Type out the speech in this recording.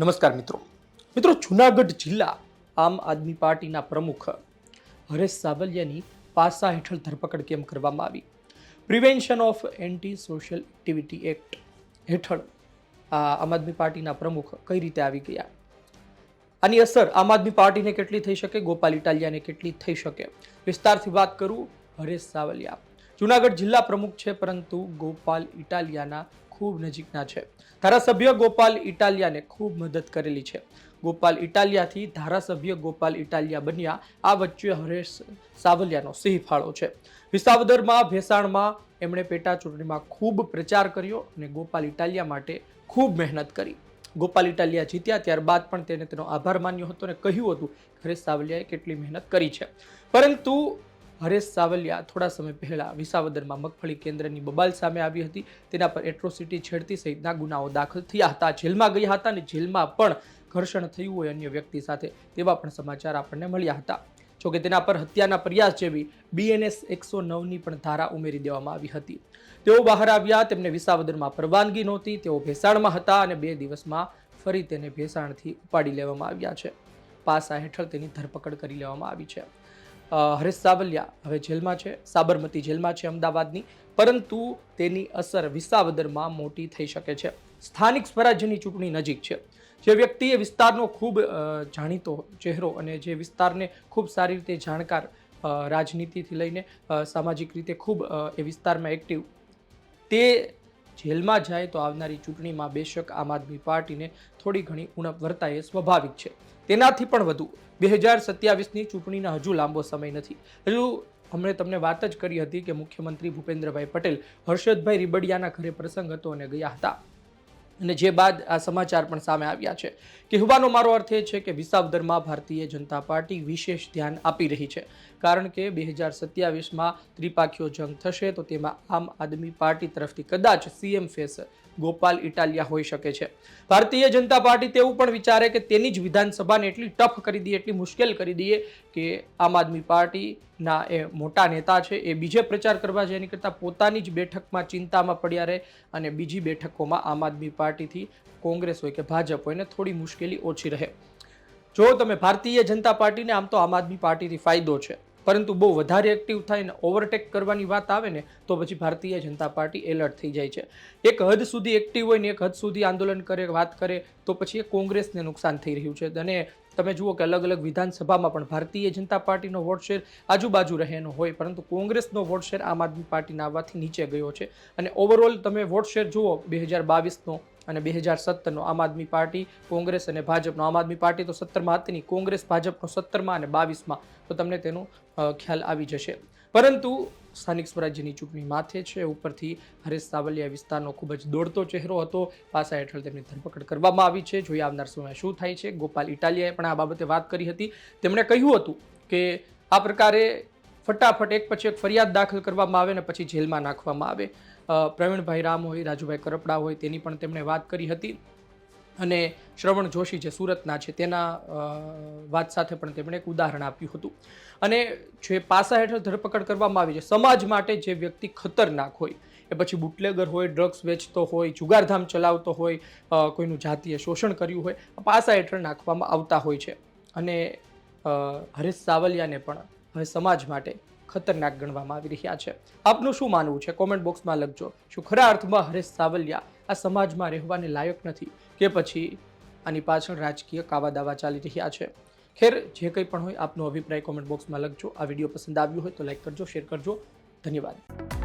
નમસ્કાર મિત્રો. મિત્રો, જુનાગઢ જિલ્લા આમ આદમી પાર્ટીના પ્રમુખ હરેશ સાવલિયાની પાસા હેઠળ ધરપકડ કેમ કરવામાં આવી? Prevention of anti social activity act હેઠળ આ આમ આદમી પાર્ટીના પ્રમુખ કઈ રીતે આવી ગયા? આની અસર આમ આદમી પાર્ટીને કેટલી થઈ શકે? ગોપાલ ઇટાલિયાને કેટલી થઈ શકે? વિસ્તારથી વાત કરું હરેશ સાવલિયા. જુનાગઢ જિલ્લા પ્રમુખ છે, પરંતુ ગોપાલ ઇટાલિયાના ખૂબ નજીકના છે. ધારાસભ્ય ગોપાલ ઇટાલિયાને ખૂબ મદદ કરેલી છે. ગોપાલ ઇટાલિયાથી ધારાસભ્ય ગોપાલ ઇટાલિયા બન્યા. આ વચ્ચે હરેશ સાવલિયાનો સિંહ ફાળો છે. વિસાવદરમાં, ભેસાણમાં એમણે પેટા ચૂંટણીમાં ખૂબ પ્રચાર કર્યો અને ગોપાલ ઇટાલિયા માટે ખૂબ મહેનત કરી. ગોપાલ ઇટાલિયા જીત્યા ત્યારબાદ પણ તેને તેનો આભાર માન્યો હતો અને કહ્યું હતું હરેશ સાવલિયાએ કેટલી મહેનત કરી છે. પરંતુ હરેશ સાવલિયા થોડા સમય પહેલા વિસાવદરમાં મગફળી કેન્દ્રની બબાલ સામે આવી હતી. તેના પર એટ્રોસિટી છેડતી સહિતના ગુનાઓ દાખલ થયા હતા. જેલમાં ગયા હતા અને જેલમાં પણ ઘર્ષણ થયું હોય અન્ય વ્યક્તિ સાથે તેવા પણ સમાચાર આપણને મળ્યા હતા. જોકે તેના પર હત્યાના પ્રયાસ જેવી બીએનએસ એકસો નવની પણ ધારા ઉમેરી દેવામાં આવી હતી. તેઓ બહાર આવ્યા, તેમને વિસાવદરમાં પરવાનગી નહોતી, તેઓ ભેસાણમાં હતા અને બે દિવસમાં ફરી તેને ભેસાણથી ઉપાડી લેવામાં આવ્યા છે. પાસા હેઠળ તેની ધરપકડ કરી લેવામાં આવી છે. હરેશ સાવલિયા હવે જેલમાં છે, સાબરમતી જેલમાં છે અમદાવાદની. પરંતુ તેની અસર વિસાવદરમાં મોટી થઈ શકે છે. સ્થાનિક સ્વરાજ્યની ચૂંટણી નજીક છે. જે વ્યક્તિ એ વિસ્તારનો ખૂબ જાણીતો ચહેરો અને જે વિસ્તારને ખૂબ સારી રીતે જાણકાર રાજનીતિથી લઈને સામાજિક રીતે ખૂબ એ વિસ્તારમાં એક્ટિવ તે જેલમાં જાય તો આવનારી ચૂંટણીમાં બેશક આમ આદમી પાર્ટીને થોડી ઘણી ઉણપ વર્તાય સ્વાભાવિક છે. તેનાથી પણ વધુ. બે હજાર સત્યાવીસની ચૂંટણીના હજુ લાંબો સમય નથી. હજુ હમણે તમને વાત જ કરી હતી કે મુખ્યમંત્રી ભૂપેન્દ્રભાઈ પટેલ, હર્ષદભાઈ રીબડિયાના ઘરે પ્રસંગ હતો અને ગયા હતા. અને જે બાદ આ સમાચાર પણ સામે આવ્યા છે કહેવાનો મારો અર્થ એ છે કે વિસાવદરમાં ભારતીય જનતા પાર્ટી વિશેષ ધ્યાન આપી રહી છે. કારણ કે બે હજાર સત્યાવીસમાં ત્રિપાખીઓ જંગ થશે તો તેમાં આમ આદમી પાર્ટી તરફથી કદાચ સીએમ ફેસ ગોપાલ ઇટાલિયા હોઈ શકે છે. ભારતીય જનતા પાર્ટી તેવું પણ વિચારે કે તેની જ વિધાનસભાને એટલી ટફ કરી દઈએ એટલી મુશ્કેલ કરી દઈએ કે આમ આદમી પાર્ટીના એ મોટા નેતા છે, એ બીજે પ્રચાર કરવા છે, એની કરતાં પોતાની જ બેઠકમાં ચિંતામાં પડ્યા રહે અને બીજી બેઠકોમાં આમ આદમી પાર્ટીથી કોંગ્રેસ હોય કે ભાજપ હોય ને થોડી મુશ્કેલી ઓછી રહે. જો તમે ભારતીય જનતા પાર્ટીને આમ તો આમ આદમી પાર્ટીથી ફાયદો છે. પરંતુ બહુ વધારે એક્ટિવ થાય ને ઓવરટેક કરવાની વાત આવે ને, તો પછી ભારતીય જનતા પાર્ટી એલર્ટ થઈ જાય છે. એક હદ સુધી એક્ટિવ હોય ને એક હદ સુધી આંદોલન કરે, વાત કરે, તો પછી એ કોંગ્રેસને નુકસાન થઈ રહ્યું છે. અને તમે જુઓ કે અલગ અલગ વિધાનસભામાં પણ ભારતીય જનતા પાર્ટીનો વોટ શેર આજુબાજુ રહેનો હોય, પરંતુ કોંગ્રેસનો વોટ શેર આમ આદમી પાર્ટીના આવવાથી નીચે ગયો છે. અને ઓવરઓલ તમે વોટ શેર જુઓ, બે હજાર બાવીસનો અને બે હજાર સત્તરનો આમ આદમી પાર્ટી, કોંગ્રેસ અને ભાજપનો. આમ આદમી પાર્ટી તો સત્તરમાં હતી કોંગ્રેસ ભાજપનો સત્તરમાં અને બાવીસમાં. તો તમને તેનો ખ્યાલ આવી જશે. પરંતુ સ્થાનિક સ્વરાજ્યની ચૂંટણી માથે છે. ઉપરથી હરેશ સાવલિયા વિસ્તારનો ખૂબ જ દોડતો ચહેરો હતો. પાસા હેઠળ તેમની ધરપકડ કરવામાં આવી છે. જોઈએ આવનાર સમયમાં શું થાય છે? ગોપાલ ઇટાલિયાએ પણ આ બાબતે વાત કરી હતી. તેમણે કહ્યું હતું કે આ પ્રકારે ફટાફટ એક પછી એક ફરિયાદ દાખલ કરવામાં આવે ને પછી જેલમાં નાખવામાં આવે. પ્રવીણભાઈ રામ હોય, રાજુભાઈ કરપડા હોય તેની પણ તેમણે વાત કરી હતી. અને શ્રવણ જોશી જે સુરતના છે તેના વાત સાથે પણ તેમણે એક ઉદાહરણ આપ્યું હતું. અને જે પાસા હેઠળ ધરપકડ કરવામાં આવી છે, સમાજ માટે જે વ્યક્તિ ખતરનાક હોય, એ પછી બુટલેગર હોય, ડ્રગ્સ વેચતો હોય, જુગારધામ ચલાવતો હોય કોઈનું જાતીય શોષણ કર્યું હોય પાસા હેઠળ નાખવામાં આવતા હોય છે. અને હરીશ હરેશ સાવલિયાને પણ હવે સમાજ માટે ખતરનાક ગણવામાં આવી રહ્યા છે. આપનું શું માનવું છે? કોમેન્ટ બોક્સમાં લખજો. શું ખરા અર્થમાં હરેશ સાવલિયા આ સમાજમાં રહેવાને લાયક નથી કે પછી આની પાછળ રાજકીય કાવા દાવા ચાલી રહ્યા છે? ખેર, જે કંઈ પણ હોય આપનો અભિપ્રાય કોમેન્ટ બોક્સમાં લખજો. આ વીડિયો પસંદ આવ્યો હોય તો લાઈક કરજો શેર કરજો. ધન્યવાદ.